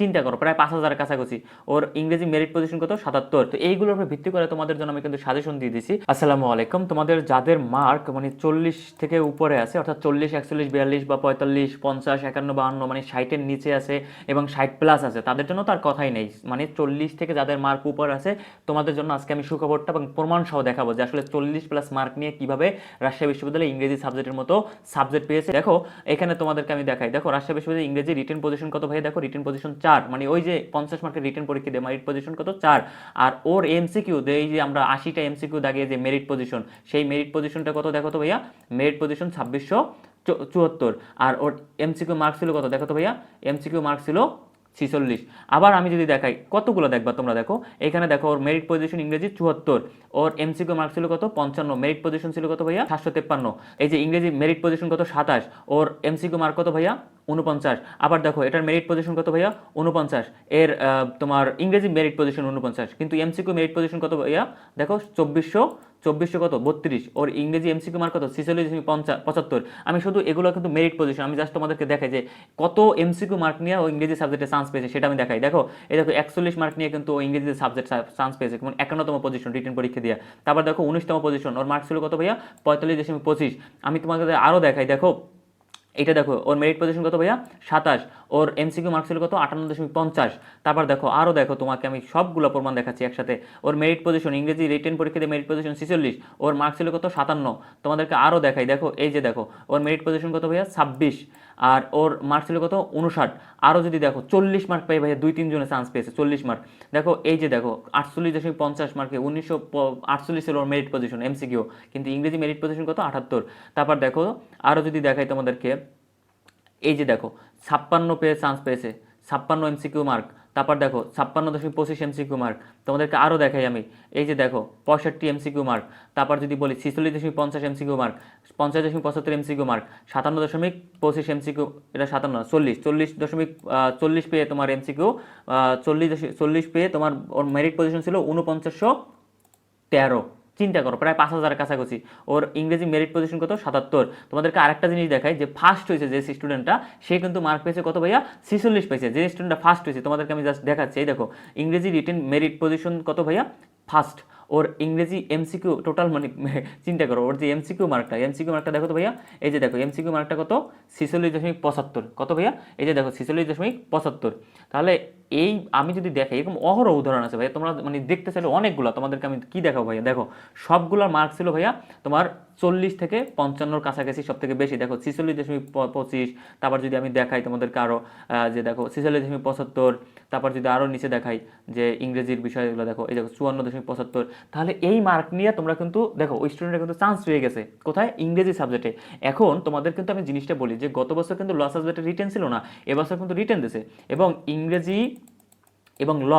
চিন্তা করো, প্রায় পাঁচ হাজারের কাছাকাছি। ওর ইংরেজি মেরিট পজিশন কত? সাতাত্তর। তো এইগুলোর উপর ভিত্তি করে তোমাদের জন্য আমি কিন্তু সাজেশন দিয়ে দিছি। আসসালামু আলাইকুম। তোমাদের যাদের মার্ক মানে চল্লিশ থেকে উপরে আছে, অর্থাৎ চল্লিশ, একচল্লিশ, বিয়াল্লিশ বা পঁয়তাল্লিশ, পঞ্চাশ, একান্ন, বাহান্ন মানে ষাটের নিচে আছে এবং ষাট প্লাস আছে, তাদের জন্য তার কথাই নেই। মানে চল্লিশ থেকে যাদের মার্ক উপর আছে, তোমাদের জন্য আজকে আমি সুখবরটা এবং প্রমাণ সহ দেখাবো যে আসলে চল্লিশ প্লাস মার্ক নিয়ে কীভাবে রাজশাহী বিশ্ববিদ্যালয়ে ইংরেজি সাবজেক্টের মতো সাবজেক্ট পেয়েছে। দেখো, এখানে তোমাদেরকে আমি দেখাই। দেখো, রাজশাহী বিশ্ববিদ্যালয়ে ইংরেজি রিটেন পজিশন কত ভাই? দেখো রিটেন পজিশন চার মানে ওই যে পঞ্চাশ মার্কের রিটার্ন পরীক্ষা দেয় মেরিট পজিশন কত? চার। আর ওর এমসিকিউ এই যে আমরা আশিটা এমসিকিউ দাগিয়ে যে মেরিট পজিশন সেই মেরিট পজিশনটা কত দেখো তো ভাইয়া? মেরিট পজিশন ছাব্বিশশো চুয়াত্তর। আর ওর এমসিকিউ মার্ক ছিল কত দেখো তো ভাইয়া? এমসিকিউ মার্ক ছিল ছিচল্লিশ। আবার আমি যদি দেখাই, কতগুলো দেখবা তোমরা দেখো? এখানে দেখো ওর মেরিট পজিশন ইংরেজি চুয়াত্তর। ওর এমসিকিউ মার্ক ছিল কত? পঞ্চান্ন। মেরিট পজিশন ছিল কত ভাইয়া? সাতশো তেপ্পান্ন। এই যে ইংরেজি মেরিট পজিশন কত? সাতাশ। ওর এমসিকিউ মার্ক কত ভাইয়া? উনপঞ্চাশ আবার দেখো, এটার মেরিট পজিশন কত ভাইয়া? উনপঞ্চাশ এর তোমার ইংরেজি মেরিট পজিশন উনপঞ্চাশ কিন্তু এমসিকিউ মেরিট পজিশন কত ভাইয়া? দেখো, চব্বিশশো চব্বিশশো কত? বত্রিশ। ওর ইংরেজি এমসিকিউ মার্ক কত? ছিচল্লিশ দশমিক পঞ্চা- পঁচাত্তর। আমি শুধু এগুলো কিন্তু মেরিট পজিশন আমি জাস্ট তোমাদেরকে দেখাই যে কত এমসিকিউ মার্ক নিয়ে ও ইংরেজি সাবজেক্টে চান্স পেয়েছে, সেটা আমি দেখাই। দেখো এই দেখো, একচল্লিশ মার্ক নিয়ে কিন্তু ও ইংরেজি সাবজেক্ট চান্স পেয়েছে এবং একান্নতম পজিশন রিটেন পরীক্ষা দিয়ে। তারপর দেখো, উনিশতম পজিশন ওর মার্ক ছিল কত ভাইয়া? পঁয়তাল্লিশ দশমিক পঁচিশ। আমি তোমাকে আরও দেখাই, দেখো এটা দেখো, ওর মেরিট পজিশন কত ভাইয়া? সাতাশ। ওর এমসিকিউ মার্কস ছিল কত? আটান্ন দশমিক পঞ্চাশ। তারপর দেখো আরও দেখো, তোমাকে আমি সবগুলো প্রমাণ দেখাচ্ছি একসাথে। ওর মেরিট পজিশন ইংরেজি রিটেন পরীক্ষাতে মেরিট পজিশন ছিচল্লিশ। ওর মার্কস ছিল কত? সাতান্ন। তোমাদেরকে আরও দেখাই। দেখো, এই যে দেখো, ওর মেরিট পজিশন কত ভাইয়া? ছাব্বিশ। আর ওর মার্ক ছিল কত? উনষাট আরও যদি দেখো, চল্লিশ মার্ক পেয়ে ভাইয়া, দুই, তিনজনে চান্স পেয়েছে, চল্লিশ মার্ক দেখো, এই যে দেখো, আটচল্লিশ দশমিক পঞ্চাশ মার্কে উনিশশো আটচল্লিশ ছিল ওর মেরিট পজিশন এমসিকিউ কিন্তু ইংরেজি মেরিট পজিশন কত? আটাত্তর। তারপর দেখো আরও যদি দেখাই তোমাদেরকে, এই যে দেখো, ছাপ্পান্ন পেয়ে চান্স পেয়েছে, ছাপ্পান্ন এমসিকিউ মার্ক তারপর দেখো, ছাপ্পান্ন দশমিক পঁচিশ এমসিকিউ মার্ক তোমাদেরকে আরও দেখাই আমি। এই যে দেখো, পঁয়ষট্টি এমসিকিউ মার্ক তারপর যদি বলি ছিচল্লিশ দশমিক পঞ্চাশ এমসিকিউ মার্ক পঞ্চাশ দশমিক পঁচাত্তর এমসিকিউ মার্ক সাতান্ন দশমিক পঁচিশ এমসিকিউ, এটা সাতান্ন, চল্লিশ চল্লিশ দশমিক চল্লিশ পেয়ে তোমার এমসিকিউ চল্লিশ দশমিক, চল্লিশ পেয়ে তোমার মেরিট পজিশন ছিল উনপঞ্চাশশো তেরো। চিন্তা করো, প্রায় পাঁচ হাজার কাছাকাছি। ওর ইংরেজি মেরিট পজিশন কত? সাতাত্তর। তোমাদেরকে আরেকটা জিনিস দেখায় যে ফার্স্ট হয়েছে যে স্টুডেন্টটা সে কিন্তু মার্ক পেয়েছে কত ভাইয়া? ছিচল্লিশ পেয়েছে যে স্টুডেন্টটা ফার্স্ট হয়েছে, তোমাদেরকে আমি জাস্ট দেখাচ্ছি। এই দেখো, ইংরেজি রিটেন মেরিট পজিশন কত ভাইয়া? ফার্স্ট ওর ইংরেজি এমসিকিউ টোটাল মানে চিন্তা করো, ওর যে এমসিকিউ মার্কটা এমসিকিউ মার্কটা দেখো তো ভাইয়া, এই যে দেখো এমসিকিউ মার্কটা কত? ছিচল্লিশ দশমিক পঁচাত্তর, কত ভাইয়া? এই যে দেখো, ছিচল্লিশ দশমিক পঁচাত্তর। তাহলে এই আমি যদি দেখাই এরকম অহরহ উদাহরণ আছে ভাইয়া, তোমরা মানে দেখতে চাইলে অনেকগুলো, তোমাদেরকে আমি কি দেখাবো ভাইয়া? দেখো, সবগুলোর মার্ক ছিল ভাইয়া তোমার চল্লিশ থেকে পঞ্চান্নর কাছাকাছি সব থেকে বেশি। দেখো, ছিচল্লিশ দশমিক পঁচিশ, তারপর যদি আমি দেখাই তোমাদেরকে আরও যে দেখো, ছিচল্লিশ দশমিক পঁচাত্তর তারপর যদি আরও নিচে দেখাই যে ইংরেজির বিষয়গুলো, দেখো, এই দেখো চুয়ান্ন দশমিক পঁচাত্তর, তাহলে এই মার্ক নিয়ে তোমরা কিন্তু, দেখো, ওই স্টুডেন্টরা কিন্তু চান্স পেয়ে গেছে। কোথায়? ইংরেজি সাবজেক্টে এখন তোমাদের কিন্তু আমি জিনিসটা বলি যে, গত বছর কিন্তু ল সাবজেক্টে রিটার্ন ছিল না এবছর কিন্তু রিটার্ন দিছে। এবং ইংরেজি এবং ল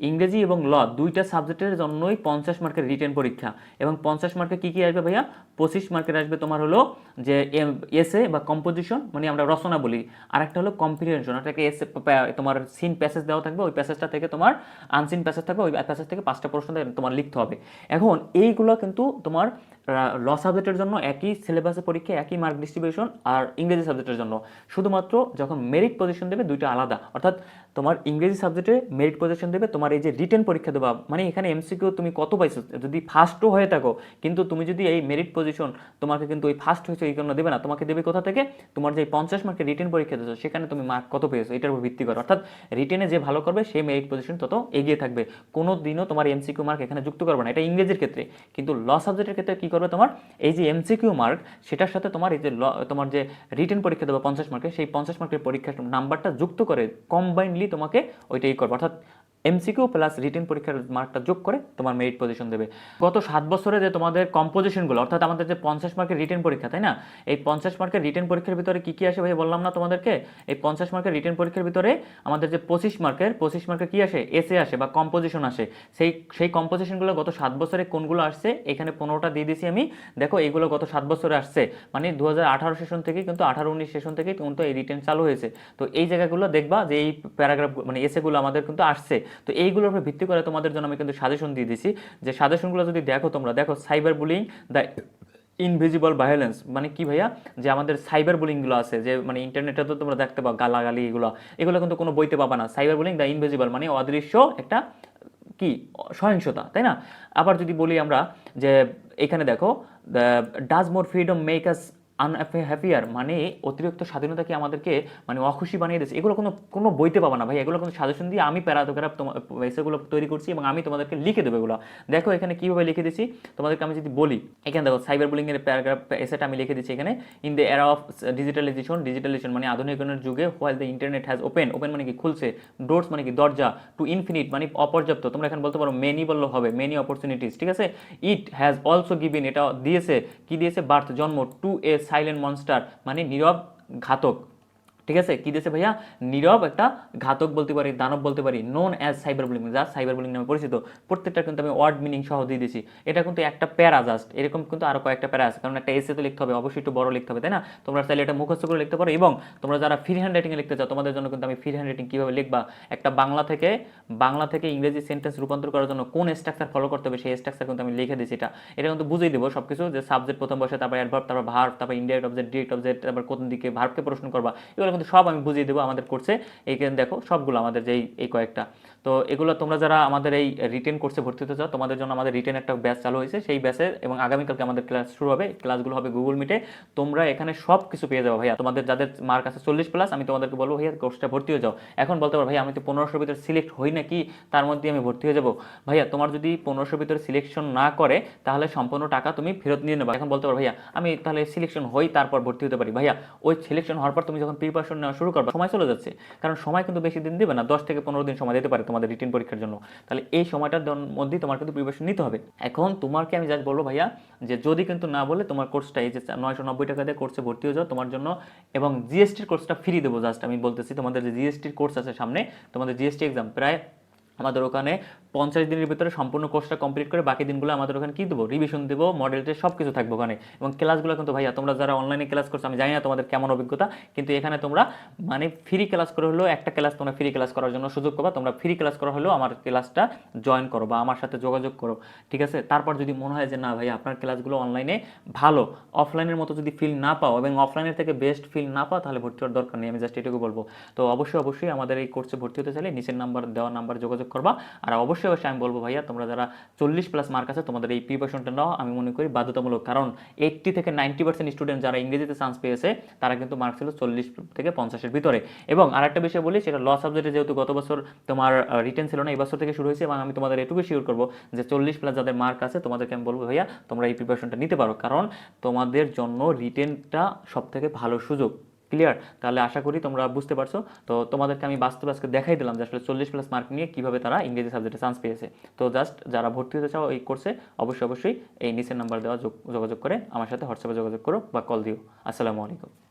ইংরেজি এবং ল দুইটা সাবজেক্টের জন্যই পঞ্চাশ মার্কের রিটেন পরীক্ষা। এবং পঞ্চাশ মার্কে কী কী আসবে ভাইয়া? পঁচিশ মার্কের আসবে তোমার হলো যে এসে বা কম্পোজিশন মানে আমরা রচনা বলি। আর একটা হলো কম্পিটিশন একটা এসে তোমার সিন প্যাসেজ দেওয়া থাকবে। ওই প্যাসেজটা থেকে তোমার আনসিন প্যাসেজ থাকবে, ওই প্যাসেজ থেকে পাঁচটা প্রশ্ন তোমার লিখতে হবে। এখন এইগুলো কিন্তু তোমার ল সাবজেক্টের জন্য একই সিলেবাসের পরীক্ষা, একই মার্ক ডিস্ট্রিবিউশন আর ইংরেজি সাবজেক্টের জন্য। শুধুমাত্র যখন মেরিট পজিশন দেবে দুইটা আলাদা। অর্থাৎ তোমার ইংরেজি সাবজেক্টে মেরিট পজিশন দেবে, তোমার এই যে রিটেন পরীক্ষা দেবা মানে এখানে এমসিকিউ তুমি কত পাইছো? যদি ফার্স্টও হয়ে থাকো, কিন্তু তুমি যদি এই মেরিট পজিশন তোমাকে কিন্তু ওই ফার্স্ট হয়েছে, এই কারণে দেবে না। তোমাকে দেবে কোথা থেকে? তোমার যে পঞ্চাশ মার্কের রিটেন পরীক্ষা দিয়েছ, সেখানে তুমি মার্ক কত পেয়েছ? এটার উপর ভিত্তি করে। অর্থাৎ রিটেনে যে ভালো করবে, সেই মেরিট পজিশন তত এগিয়ে থাকবে। কোনো দিনও তোমার এমসিকিউ মার্ক এখানে যুক্ত করবে না। এটা ইংরেজির ক্ষেত্রে। কিন্তু ল সাবজেক্টের ক্ষেত্রে কী করবে তোমার এই যে এমসিকিউ মার্ক সেটার সাথে তোমার এই যে তোমার যে রিটার্ন পরীক্ষা দেবে পঞ্চাশ মার্কের সেই পঞ্চাশ মার্কের পরীক্ষার নাম্বারটা যুক্ত করে কম্বাইনলি তোমাকে ওইটাই করবে। অর্থাৎ এমসিকিউ প্লাস রিটেন পরীক্ষার মার্কটা যোগ করে তোমার মেরিট পজিশন দেবে। গত সাত বছরে যে তোমাদের কম্পোজিশনগুলো অর্থাৎ আমাদের যে পঞ্চাশ মার্কের রিটেন পরীক্ষা, তাই না? এই পঞ্চাশ মার্কের রিটেন পরীক্ষার ভিতরে কী কী আসে ভাই বললাম না তোমাদেরকে? এই পঞ্চাশ মার্কের রিটেন পরীক্ষার ভিতরে আমাদের যে পঁচিশ মার্কের পঁচিশ মার্কের কী আসে? এসে আসে বা কম্পোজিশন আসে। সেই সেই কম্পোজিশনগুলো গত সাত বছরে কোনগুলো আসছে? এখানে পনেরোটা দিয়ে দিয়েছি আমি। দেখো এইগুলো গত সাত বছরে আসছে। মানে দু হাজার আঠারো সেশন থেকে কিন্তু আঠারো উনিশ সেশন থেকে কিন্তু এই রিটেন চালু হয়েছে। তো এই জায়গাগুলো দেখবা যে এই প্যারাগ্রাফ মানে এসেগুলো আমাদের কিন্তু আসছে। তো এইগুলোর উপর ভিত্তি করে তোমাদের জন্য আমি কিন্তু সাজেশন দিয়ে দিছি যে সাজেশনগুলো যদি দেখো তোমরা, দেখো cyber bullying the invisible violence মানে কি ভাইয়া? যে আমাদের সাইবার বুলিংগুলো আছে, যে মানে ইন্টারনেটে তো তোমরা দেখতে পাও গালাগালি এগুলো এগুলো কিন্তু কোনো বইতে পাবা না। সাইবার বুলিং দ্য ইনভিজিবল মানে অদৃশ্য একটা কি? সহিংসতা, তাই না? আবার যদি বলি আমরা যে এখানে দেখো the does more freedom make us unhappier মানে অতিরিক্ত স্বাধীনতা কি আমাদেরকে মানে অখুশি বানিয়ে দিয়েছে? এগুলো কোনো কোনো বইতে পাবা না ভাই। এগুলো কোনো সাজেশন দিয়ে আমি প্যারাগ্রাফ তোমার এসেগুলো তৈরি করছি এবং আমি তোমাদেরকে লিখে দেবো এগুলো। দেখো এখানে কীভাবে লিখে দিচ্ছি তোমাদেরকে আমি যদি বলি, এখানে দেখো সাইবার বুলিংয়ের প্যারাগ্রাফ এসেটা আমি লিখে দিচ্ছি এখানে। In the era of digitalization digitalization মানে আধুনিকরণের যুগে while the internet has open open মানে কি খুলছে ডোরস মানে কি দরজা টু ইনফিনিট মানে অপর্যাপ্ত। তোমরা এখানে বলতে পারো মেনি বললে হবে মেনি অপরচুনিটিস ঠিক আছে? ইট হ্যাজ অলসো গিভিন এটা দিয়েছে, কি দিয়েছে? বার্থ, জন্ম টু এ সাইলেন্ট মনস্টার মানে নীরব ঘাতক। ঠিক আছে? কি দিয়েছে ভাইয়া? নীরব একটা ঘাতক বলতে পারি, দানব বলতে পারি নোন অ্যাজ সাইবার বুলিং যা সাইবার বুলিং নামে পরিচিত। প্রত্যেকটা কিন্তু আমি ওয়ার্ড মিনিং সহ দিয়ে দিয়েছি। এটা কিন্তু একটা প্যারা জাস্ট এরকম কিন্তু আরও কয়েকটা প্যারা আছে। কারণ একটা এসে তো লিখতে হবে, অবশ্যই একটু বড় লিখতে হবে, তাই না? তোমরা চাইলে এটা মুখস্থ করে লিখতে পারো এবং তোমরা যারা ফ্রি হ্যান্ড রাইটিংয়ে লিখতে চাও, তোমাদের জন্য কিন্তু আমি ফ্রি হ্যান্ড রাইটিং কীভাবে লিখবা? একটা বাংলা থেকে বাংলা থেকে ইংরেজি সেন্টেন্স রূপান্তর করার জন্য কোন স্ট্রাকচার ফলো করতে হবে, সেই স্ট্রাকচার কিন্তু আমি লিখে দিয়েছি এটা। এটা কিন্তু বুঝিয়ে দেবো সব কিছু যে সাবজেক্ট প্রথম বসে তারপর অ্যাডভার্ব তারপর ভার্ব তারপর ইন্ডিয়াট অবজেক্ট ডিরেক্ট অবজেক্ট তারপর কোন দিকে ভার্বকে প্রশ্ন করবা, এগুলো কিন্তু সব আমি বুঝিয়ে দেবো আমাদের কোর্সে এইখানে দেখো সবগুলো আমাদের যেই এই কয়েকটা। তো এগুলো তোমরা যারা আমাদের এই রিটেন কোর্সে ভর্তি হতে চাও, তোমাদের জন্য আমাদের রিটেন একটা ব্যাচ চালু হয়েছে। সেই ব্যাচে এবং আগামীকালকে আমাদের ক্লাস শুরু হবে। ক্লাসগুলো হবে গুগল মিটে তোমরা এখানে সব কিছু পেয়ে যাব। ভাইয়া, তোমাদের যাদের মার্ক আছে চল্লিশ প্লাস আমি তোমাদেরকে বলব, ভাইয়া কোর্সটা ভর্তি হয়ে যাও। এখন বলতে পারো, ভাইয়া, আমি তো পনেরোশোর ভিতরে সিলেক্ট হই নাকি? তার মধ্যে আমি ভর্তি হয়ে যাব। ভাইয়া, তোমার যদি পনেরোশোর ভিতরে সিলেকশন না করে, তাহলে সম্পূর্ণ টাকা তুমি ফেরত নিয়ে নেবা। এখন বলতে পারো, ভাইয়া, আমি তাহলে সিলেকশন হই, তারপর ভর্তি হতে পারি। ভাইয়া, ওই সিলেকশন হওয়ার পর তুমি যখন প্রিপারেশন নেওয়া শুরু করবে, সময় চলে যাচ্ছে। কারণ সময় কিন্তু বেশি দিন দিবে না, দশ থেকে পনেরো দিন সময় দিতে পারে। তোমাদের রিটেন পরীক্ষার জন্য। তাহলে এই সময়টার মধ্যেই তোমার কিন্তু প্রিপারেশন নিতে হবে। এখন তোমাকে আমি জাস্ট বলব ভাইয়া, যে যদি কিন্তু না বলে তোমার কোর্সটা এই যে নয়শো নব্বই টাকা দিয়ে কোর্সে ভর্তি হয়ে যাও, তোমার জন্য এবং জিএসটির কোর্সটা ফ্রি দেবো জাস্ট আমি বলতেছি, তোমাদের যে জিএসটির কোর্স আছে সামনে, তোমাদের জিএসটি এক্সাম প্রায় আমাদের ওখানে পঞ্চাশ দিনের ভিতরে সম্পূর্ণ কোর্সটা কমপ্লিট করে বাকি দিনগুলো আমাদের ওখানে কি দেবো? রিভিশন দেবো মডেল টেস্ট সব কিছু থাকবে ওখানে। এবং ক্লাসগুলো কিন্তু ভাইয়া, তোমরা যারা অনলাইনে ক্লাস করছ, আমি জানি না তোমাদের কেমন অভিজ্ঞতা, কিন্তু এখানে তোমরা মানে ফ্রি ক্লাস করে হলেও একটা ক্লাস তোমরা ফ্রি ক্লাস করার জন্য সুযোগ পাবা। তোমরা ফ্রি ক্লাস করা হলেও আমার ক্লাসটা জয়েন করো বা আমার সাথে যোগাযোগ করো। ঠিক আছে? তারপর যদি মনে হয় যে না ভাই আপনার ক্লাসগুলো অনলাইনে ভালো অফলাইনের মতো যদি ফিল না পাও এবং অফলাইনের থেকে বেস্ট ফিল না পাও, তাহলে ভর্তি হওয়ার দরকার নেই, আমি জাস্ট এটুকু বলব। তো অবশ্যই অবশ্যই আমাদের এই কোর্সে ভর্তি হতে চাইলে নিচের নাম্বার দেওয়া নাম্বার যোগাযোগ করবা। আর অবশ্যই অবশ্যই আমি বলব ভাইয়া, তোমরা যারা চল্লিশ প্লাস মার্ক আছে, তোমাদের এই প্রিপারেশনটা নাও। আমি মনে করি বাধ্যতামূলক, কারণ এইট্টি থেকে নাইনটি পার্সেন্ট স্টুডেন্ট যারা ইংরেজিতে চান্স পেয়েছে, তারা কিন্তু মার্ক ছিল চল্লিশ থেকে পঞ্চাশের ভিতরে। এবং আরেকটা বিষয় বলি, সেটা ল সাবজেক্টে যেহেতু গত বছর তোমার রিটেন ছিল না এই বছর থেকে শুরু হয়েছে, এবং আমি তোমাদের এটুকু শিওর করব যে চল্লিশ প্লাস যাদের মার্ক আছে, তোমাদেরকে আমি বলব ভাইয়া, তোমরা এই প্রিপারেশনটা নিতে পারো। কারণ তোমাদের জন্য রিটেনটা সব থেকে ভালো সুযোগ। ক্লিয়ার তাহলে আশা করি তোমরা বুঝতে পারছ। তো তোমাদেরকে আমি বাস্তবে আজকে দেখাই দিলাম যে আসলে চল্লিশ প্লাস মার্ক নিয়ে কীভাবে তারা ইংরেজি সাবজেক্টে চান্স পেয়েছে। তো জাস্ট যারা ভর্তি হতে চাও এই কোর্সে অবশ্যই অবশ্যই এই নিচের নাম্বার দেওয়া যোগাযোগ করে আমার সাথে হোয়াটসঅ্যাপে যোগাযোগ করো বা কল দিও। আসসালামু আলাইকুম।